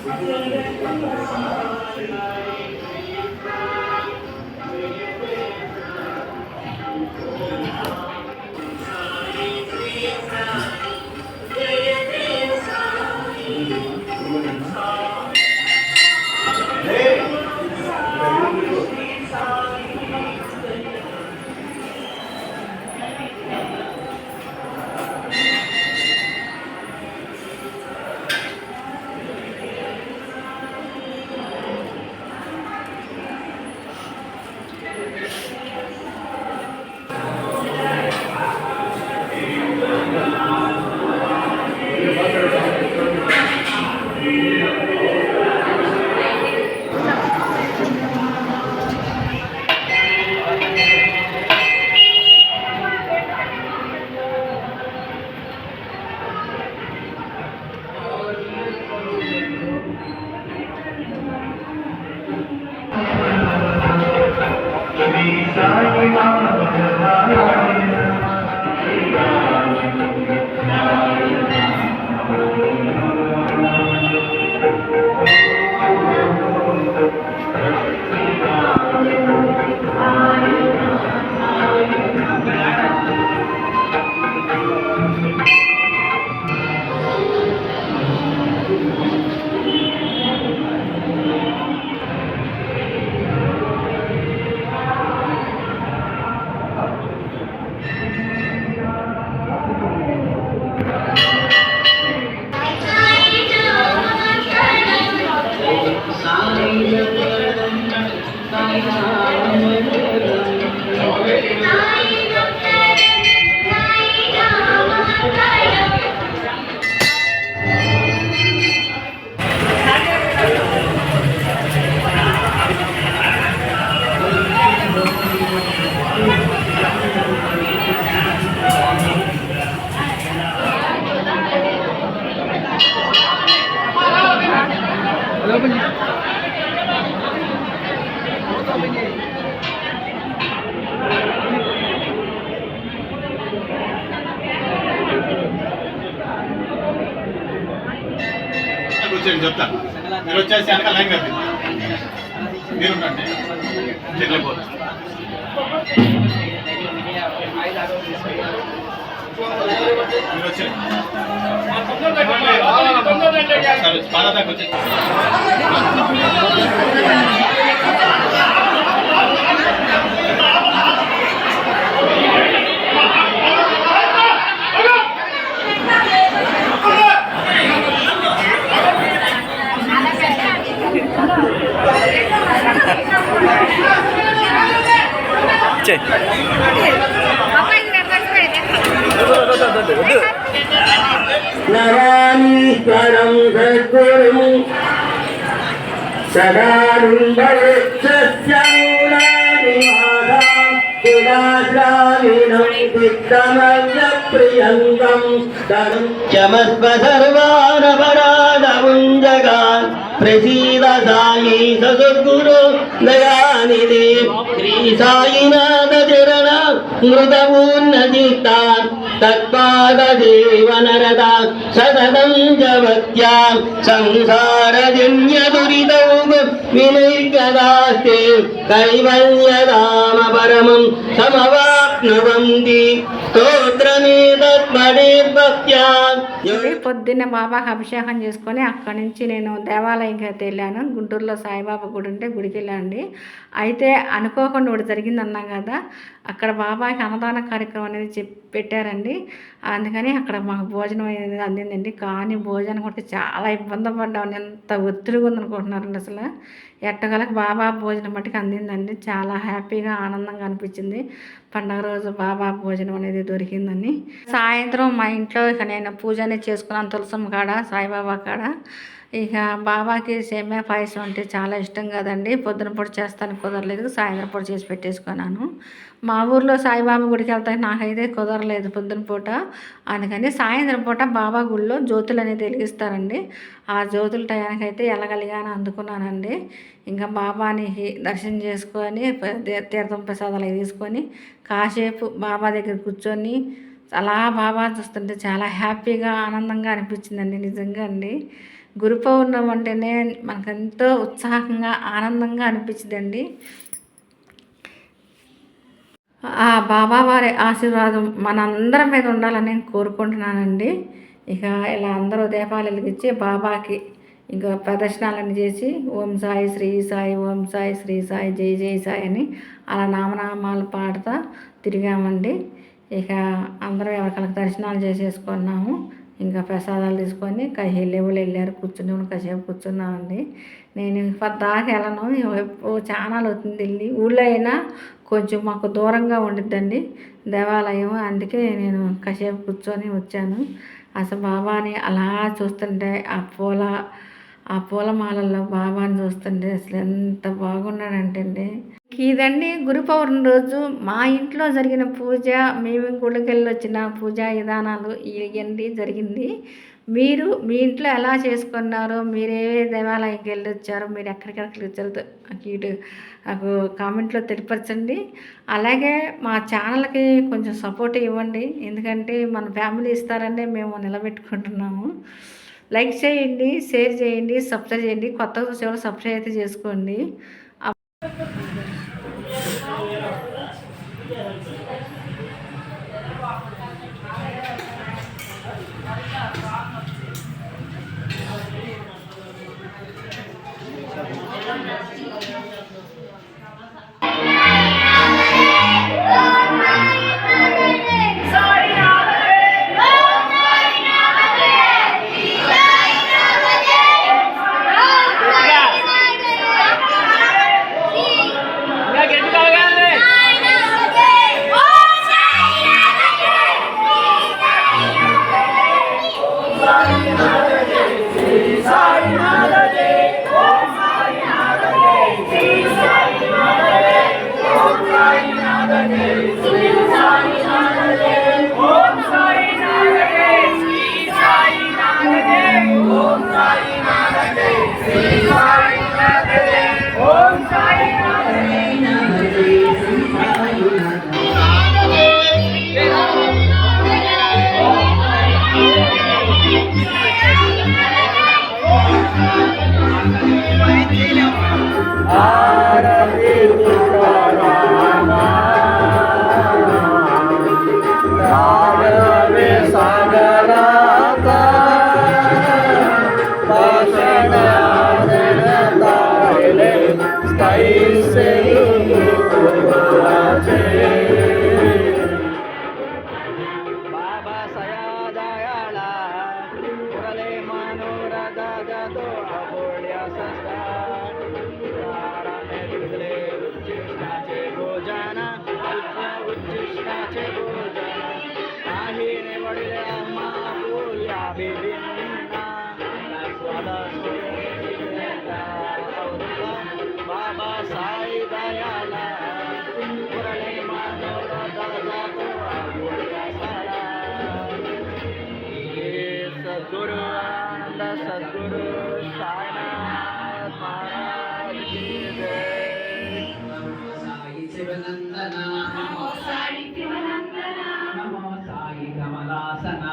Thank you. కూర్చొని చెప్తా. మీరు వచ్చేసి వెనక లైన్ కట్టి. మీరు ఉండండి నేను వెళ్ళిపోతా. వచ్చేయండి. నవానీశ్వరం సద్గురుం సదారుండయక్షస్యాములాదిమాధాం చమస్వ సర్వానపరాధముంజగాన్ ప్రసీద సాయి సద్గురు దయానిధి. శ్రీ సాయినాథ చరణ మృతమూర్ణజితాన్ తత్పాదదేవనరద. సతతం జవత్యా సంసారజన్య దురితౌ వినైర్గదాస్తే కైవల్యదామ పరమం సమవాప్నువంతి పొద్దున్న బాబాకి అభిషేకం చేసుకొని అక్కడి నుంచి నేను దేవాలయంకి అయితే వెళ్ళాను. గుంటూరులో సాయిబాబా గుడి ఉంటే గుడికి వెళ్ళండి అయితే అనుకోకుండా ఒకటి జరిగింది అన్నాం కదా అక్కడ బాబాకి అన్నదాన కార్యక్రమం అనేది చెప్పి పెట్టారండి. అందుకని అక్కడ మాకు భోజనం అనేది అందిందండి. కానీ భోజనం కూడా చాలా ఇబ్బంది పడ్డాం ఎంత ఒత్తిడిగా ఉందనుకుంటున్నారండి అసలు. ఎట్టగలకు బాబా భోజనం మట్టుకు అందిందండి. చాలా హ్యాపీగా ఆనందంగా అనిపించింది. పండగ రోజు బాబా భోజనం అనేది దొరికిందని సాయంత్రం మా ఇంట్లో ఇక నేను పూజ అనేది చేసుకున్నాను తులసమ్మ కాడ సాయిబాబా కాడ. ఇక బాబాకి సేమియా పాయసం అంటే చాలా ఇష్టం కదండి. పొద్దున పూట చేస్తాను కుదరలేదు. సాయంత్రం పూట చేసి పెట్టేసుకున్నాను. మా ఊర్లో సాయిబాబా గుడికి వెళ్తాను నాకైతే కుదరలేదు పొద్దున పూట. అందుకని సాయంత్రం పూట బాబా గుడిలో జ్యోతులు అనేది వెలిగిస్తారండి. ఆ జ్యోతుల టయానికి అయితే ఎలగలిగానే అందుకున్నానండి. ఇంకా బాబాని దర్శనం చేసుకొని తీర్థం ప్రసాదాలు తీసుకొని కాసేపు బాబా దగ్గర కూర్చొని అలా బాబా చూస్తుంటే చాలా హ్యాపీగా ఆనందంగా అనిపించిందండి నిజంగా అండి. గురు పౌర్ణమి అంటేనే మనకెంతో ఉత్సాహంగా ఆనందంగా అనిపించిందండి. ఆ బాబా వారి ఆశీర్వాదం మనందరి మీద ఉండాలని నేను కోరుకుంటున్నానండి. ఇక ఇలా అందరూ దీపాలు వెలిగించి బాబాకి ఇంకా ప్రదర్శనాలను చేసి ఓం సాయి శ్రీ సాయి ఓం సాయి శ్రీ సాయి జై జై సాయి అని అలా నామనామాలు పాడుతూ తిరిగామండి. ఇక అందరూ ఎవరికైనా దర్శనాలు చేసేసుకున్నాము. ఇంకా ప్రసాదాలు తీసుకొని లెవెల్ వెళ్ళారు కూర్చుని కాసేపు కూర్చున్నామండి. నేను దాకా వెళ్ళను చాలా అవుతుంది వెళ్ళి. ఊళ్ళో అయినా కొంచెం మాకు దూరంగా ఉండిద్దండి దేవాలయం. అందుకే నేను కాసేపు కూర్చొని వచ్చాను. అసలు బాబాని అలా చూస్తుంటే ఆ పూల ఆ పూలమాలల్లో బాబాని చూస్తుంటే అసలు ఎంత బాగున్నాడంటే అండి ఇదండి గురు పౌర్ణమి రోజు మా ఇంట్లో జరిగిన పూజ మేము గుడికెళ్ళి వచ్చిన పూజా విధానాలు ఇవన్నీ జరిగింది. మీరు మీ ఇంట్లో ఎలా చేసుకున్నారో మీరు ఏ దేవాలయంకి వెళ్ళి వచ్చారో మీరు ఎక్కడికెక్కడికి వచ్చారో ఇటు నాకు కామెంట్లో తెలిపరచండి అలాగే మా ఛానల్కి కొంచెం సపోర్ట్ ఇవ్వండి. ఎందుకంటే మన ఫ్యామిలీ ఇస్తారనే మేము నిలబెట్టుకుంటున్నాము. లైక్ చేయండి షేర్ చేయండి సబ్స్క్రైబ్ చేయండి. కొత్తగా చూసేవాళ్ళు సబ్స్క్రైబ్ అయితే చేసుకోండి. Para సద్గురు సాయినాథ్ మహారాజ్ కీ జై సాయి శివనందన నమో సాయి. శివనందన నమో సాయి. కమలాసన